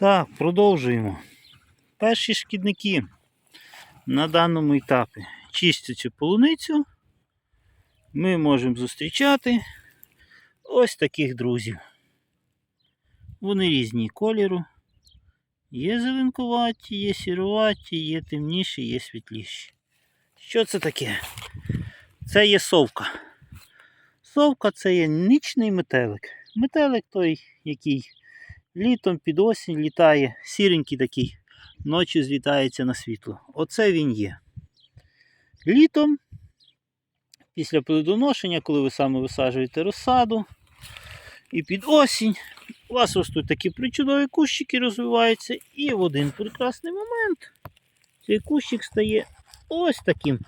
Так, продовжуємо. Перші шкідники на даному етапі чистячи полуницю, ми можемо зустрічати ось таких друзів. Вони різні кольору. Є зеленкуваті, є сіруваті, є темніші, є світліші. Що це таке? Це є совка. Совка це є нічний метелик. Метелик той, який літом під осінь літає, сіренький такий, ночі злітається на світло. Оце він є. Літом, після плодоношення, коли ви саме висаджуєте розсаду, і під осінь у вас ростуть такі причудові кущики, розвиваються, і в один прекрасний момент цей кущик стає ось таким.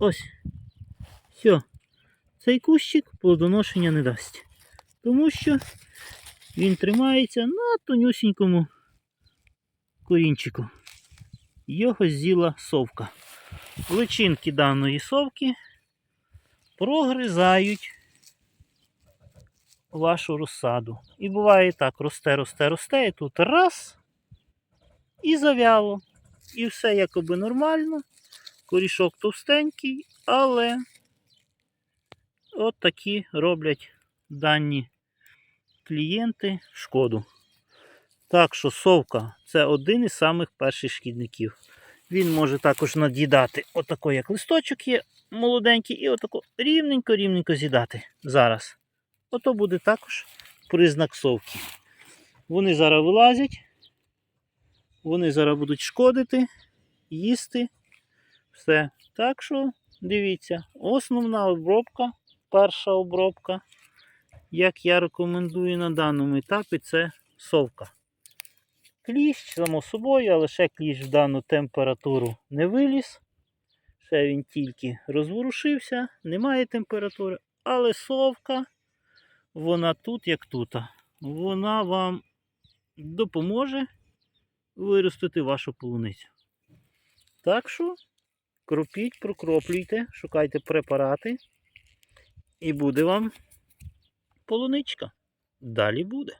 Ось. Все. Цей кущик плодоношення не дасть. Тому що він тримається на тонюсінькому корінчику. Його з'їла совка. Личинки даної совки прогризають вашу розсаду. І буває так, росте, росте, росте, і тут раз і завяло. І все якоби нормально. Корішок товстенький, але от такі роблять дані клієнти шкоду. Так що совка це один із самих перших шкідників. Він може також над'їдати отако, як листочок є молоденький, і отако рівненько-рівненько з'їдати зараз. Ото буде також признак совки. Вони зараз вилазять, вони зараз будуть шкодити, їсти. Все. Так що, дивіться, основна обробка, перша обробка, як я рекомендую на даному етапі, це совка. Кліщ, само собою, але ще кліщ в дану температуру не виліз. Ще він тільки розворушився, немає температури, але совка, вона тут, як тут. Вона вам допоможе виростити вашу полуницю. Так що кропіть, прокроплюйте, шукайте препарати, і буде вам полуничка. Далі буде.